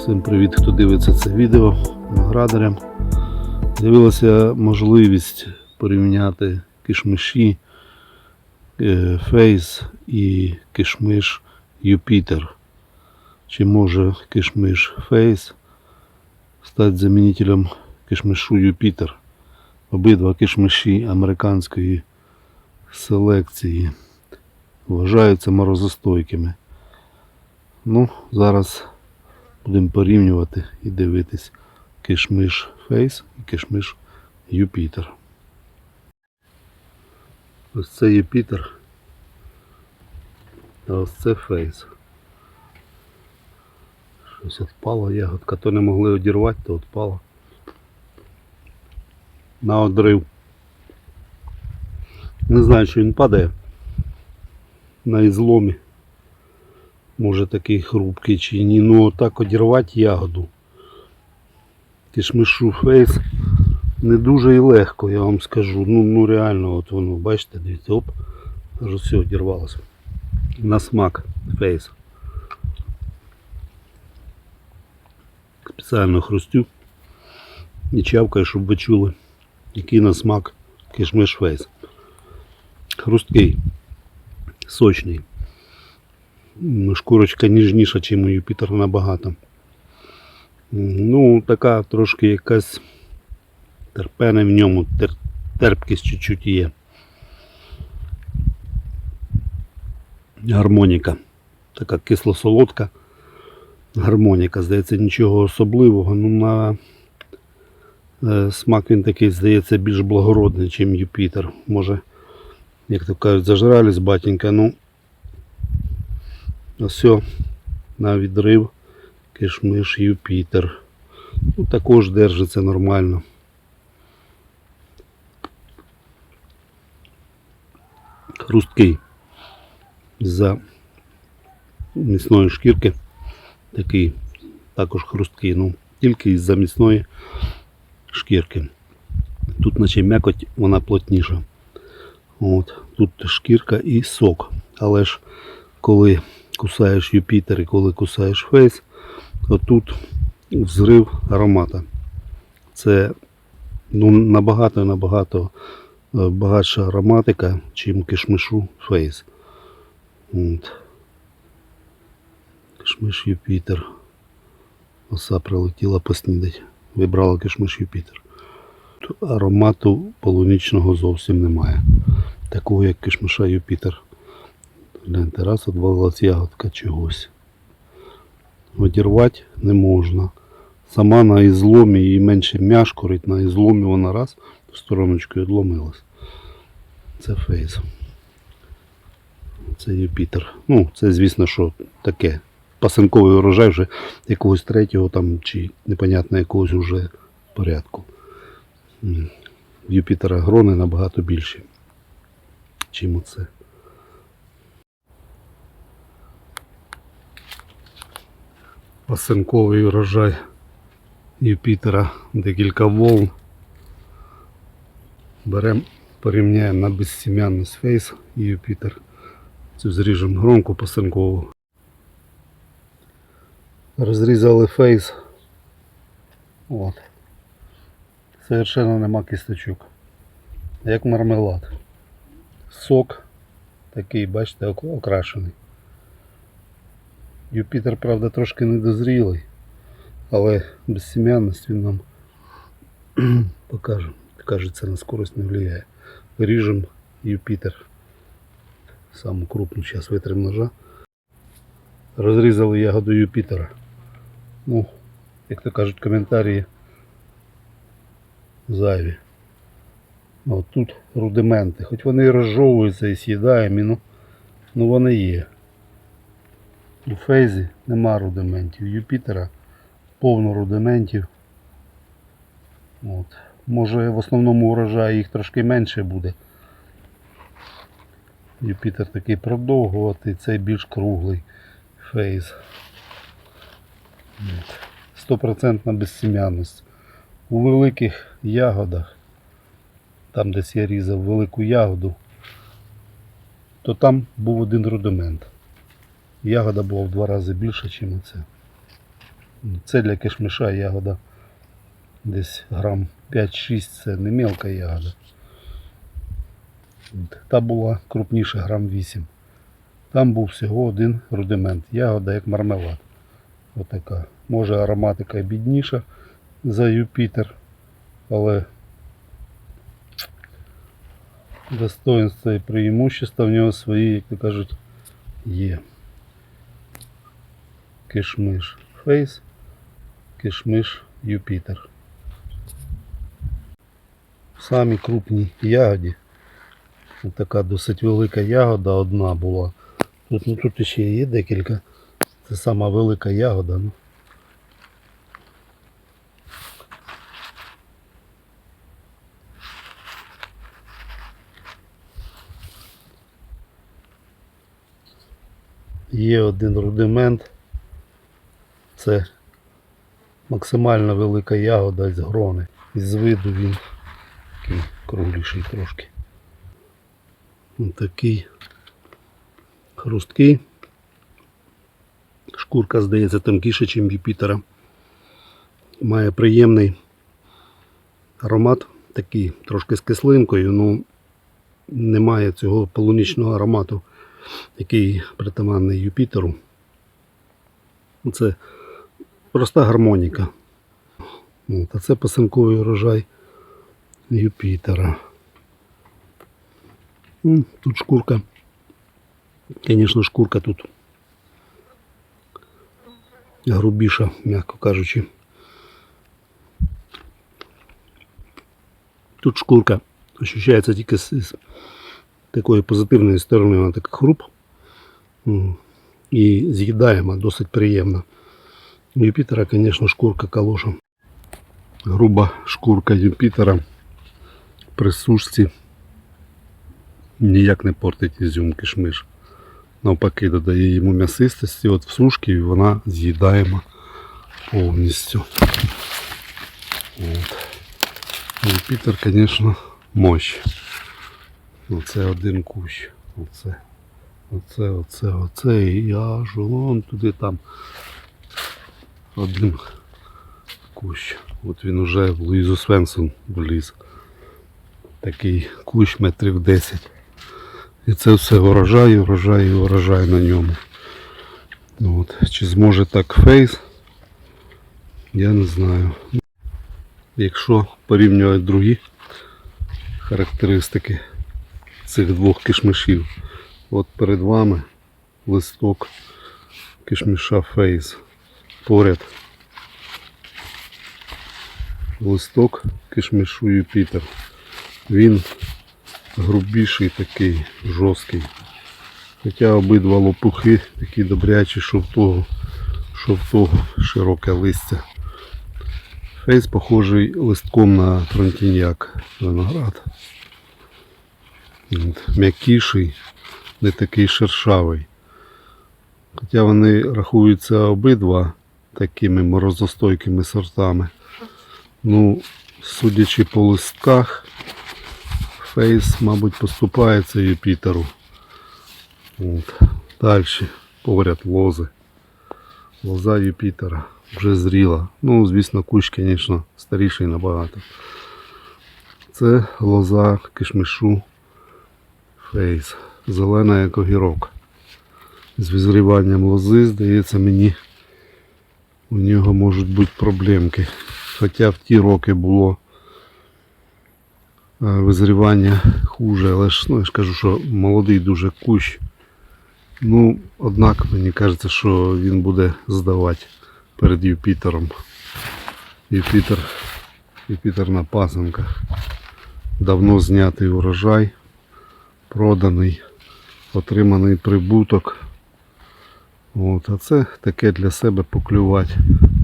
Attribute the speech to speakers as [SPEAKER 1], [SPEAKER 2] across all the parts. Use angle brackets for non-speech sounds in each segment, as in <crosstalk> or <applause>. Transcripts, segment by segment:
[SPEAKER 1] Всім привіт, хто дивиться це відео виноградарям. З'явилася можливість порівняти кишмиші е, Фейс і кишмиш Юпітер. Чи може кишмиш Фейс стати замінителем кишмишу Юпітер? Обидва кишмиші американської селекції вважаються морозостойкими. Ну, зараз Будемо порівнювати і дивитись кишмиш Фейс і кишмиш Юпітер. Ось це Юпітер. А ось це Фейс. Щось відпало ягодка. То не могли одірвати, то відпало. На одрив. Не знаю, що він падає на ізломі може такий хрупкий чи ні. Ну так одірвати ягоду. Кишмишу фейс не дуже і легко, я вам скажу. Ну, ну реально, от воно, бачите, дивіться, оп, аж все одірвалося. На смак фейс. Спеціально хрустю і чавкаю, щоб ви чули, який на смак кишмиш фейс. Хрусткий, сочний. Шкурочка ніжніша, ніж у Юпітера набагато. Ну, така трошки якась терпене в ньому, тер, терпкість чуть-чуть є. Гармоніка. Така кисло-солодка гармоніка. Здається, нічого особливого. Ну, на е, смак він такий, здається, більш благородний, ніж Юпітер. Може, як то кажуть, зажрались батенька, ну. Ось на відрив кишмиш Юпітер. Ну, також держиться нормально. Хрусткий за міцної шкірки. Такий також хрусткий, ну тільки із-за міцної шкірки. Тут наче м'якоть вона плотніша. От, Тут шкірка і сок. Але ж коли кусаєш Юпітер і коли кусаєш фейс, отут взрив аромата. Це ну, набагато набагато е, багатша ароматика, чим кишмишу фейс. От. Кишмиш Юпітер. Оса прилетіла поснідати. Вибрала кишмиш Юпітер. Аромату полунічного зовсім немає. Такого як кишмиша Юпітер. Гляньте, раз відвалилась ягодка чогось. Одірвати не можна. Сама на ізломі її менше м'яшкорить, на ізломі вона раз в стороночку відломилась. Це фейс. Це Юпітер. Ну, це звісно, що таке. Пасинковий урожай вже якогось третього там чи непонятно якогось уже порядку. Юпітера грони набагато більші, чим оце. Пасинковий урожай Юпітера, декілька волн. Беремо, порівняємо на безсім'янність фейс Юпітер. Цю зріжемо громку пасинкову. Розрізали фейс. От. Совершенно нема кісточок. Як мармелад. Сок такий, бачите, окрашений. Юпітер, правда, трошки недозрілий, але безсім'янність він нам <clears throat> покаже. Кажеться, на скорость не впливає. Ріжемо Юпітер. Саму крупну зараз витрим ножа. Розрізали ягоду Юпітера. Ну, як то кажуть, коментарі зайві. От тут рудименти. Хоч вони розжовуються і з'їдаємо, ну, ну вони є. У фейзі нема рудиментів. Юпітера повно рудиментів. От. Може в основному урожаї їх трошки менше буде. Юпітер такий продовгуватий, цей більш круглий фейз. Стопроцентна безсім'яність. У великих ягодах, там десь я різав велику ягоду, то там був один рудимент. Ягода була в два рази більша, ніж оце. Це для кишмиша ягода. Десь грам 5-6 це не мелка ягода. Та була крупніша грам 8. Там був всього один рудимент. Ягода як мармелад. Отака. Може ароматика бідніша за Юпітер, але достоинства і преимущества в нього свої, як то кажуть, є. Кишмиш Фейс, кишмиш Юпітер. В самій крупній ягоді. Така досить велика ягода одна була. Тут, ну, тут ще є декілька. Це сама велика ягода. Ну. Є один рудимент. Це максимально велика ягода з грони. Із виду він такий кругліший трошки. Ось такий хрусткий. Шкурка, здається, тонкіша, ніж Юпітера. Має приємний аромат, такий трошки з кислинкою, ну немає цього полунічного аромату, який притаманний Юпітеру. Це проста гармоніка. От, це пасинковий урожай Юпітера. Тут шкурка. Звісно, шкурка тут грубіша, м'яко кажучи. Тут шкурка ощущається тільки з, з такої позитивної сторони, вона така хруп. І з'їдаємо, досить приємно. У Юпітера, шкурка калоша. Груба шкурка Юпітера при сушці ніяк не портить ізюм кишмиш. Навпаки, додає йому м'ясистості, от в сушки вона з'їдаємо повністю. От. Юпітер, звісно, мощь. Оце один кущ. Оце. Оце, оце, оце. І аж вон туди там один кущ. От він уже в Луїзу Свенсон вліз. Такий кущ метрів 10. І це все урожай, урожай урожай на ньому. Ну От. Чи зможе так фейс? Я не знаю. Якщо порівнювати другі характеристики цих двох кишмишів, от перед вами листок кишміша фейс. Поряд листок кишмишу Юпітер. Він грубіший такий, жорсткий. Хоча обидва лопухи такі добрячі, що в того, що в того широке листя. Фейс похожий листком на фронтіньяк виноград. М'якіший, не такий шершавий. Хоча вони рахуються обидва такими морозостойкими сортами. Ну, судячи по листках, Фейс, мабуть, поступається Юпітеру. От. Далі поряд лози. Лоза Юпітера вже зріла. Ну, звісно, кущ, звісно, старіший набагато. Це лоза кишмишу Фейс. Зелена як огірок. З визріванням лози, здається, мені у нього можуть бути проблемки. Хоча в ті роки було е, визрівання хуже, але ж ну, я ж кажу, що молодий дуже кущ. Ну, однак мені кажеться, що він буде здавати перед Юпітером. Юпітер, Юпітер на пасанках. Давно знятий урожай, проданий, отриманий прибуток. От, а це таке для себе поклювати.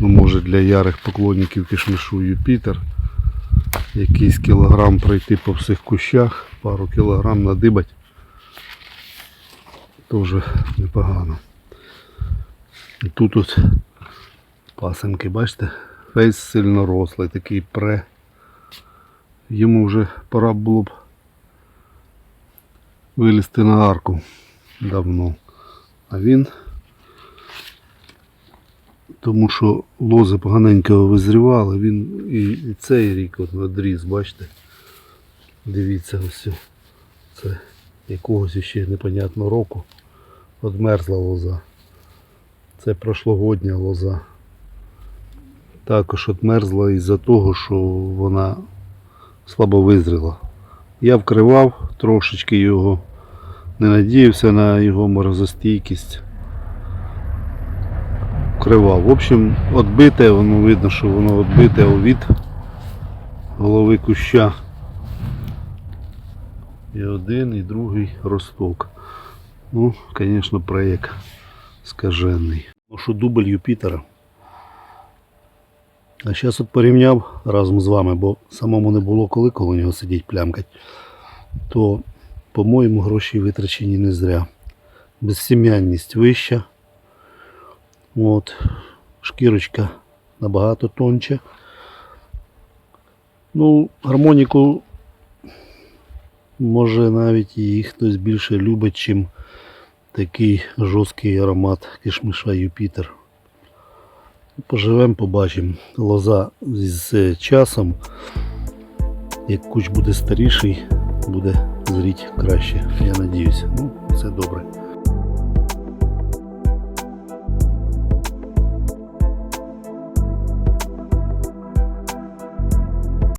[SPEAKER 1] Ну, може для ярих поклонників кишмишу Юпітер. Якийсь кілограм пройти по всіх кущах, пару кілограм надибать. Теж непогано. І тут от пасенки, бачите, фейс сильно рослий, такий пре. Йому вже пора було б вилізти на арку давно. А він тому що лози поганенько визрівали. Він і, цей рік от надріз, бачите. Дивіться ось. Це якогось ще непонятного року. Одмерзла лоза. Це прошлогодня лоза. Також одмерзла із-за того, що вона слабо визріла. Я вкривав трошечки його, не надіявся на його морозостійкість. Вкривав. В общем, відбите, воно видно, що воно відбите від голови куща. І один, і другий росток. Ну, звісно, проєкт скажений. Ну що дубль Юпітера. А зараз от порівняв разом з вами, бо самому не було коли коло нього сидіть плямкать. То, по-моєму, гроші витрачені не зря. Безсім'янність вища. От. Шкірочка набагато тонче. Ну, гармоніку може навіть її хтось більше любить, чим такий жорсткий аромат кишмиша Юпітер. Поживемо, побачимо. Лоза з часом, як куч буде старіший, буде зріти краще. Я надіюся. Ну, все добре.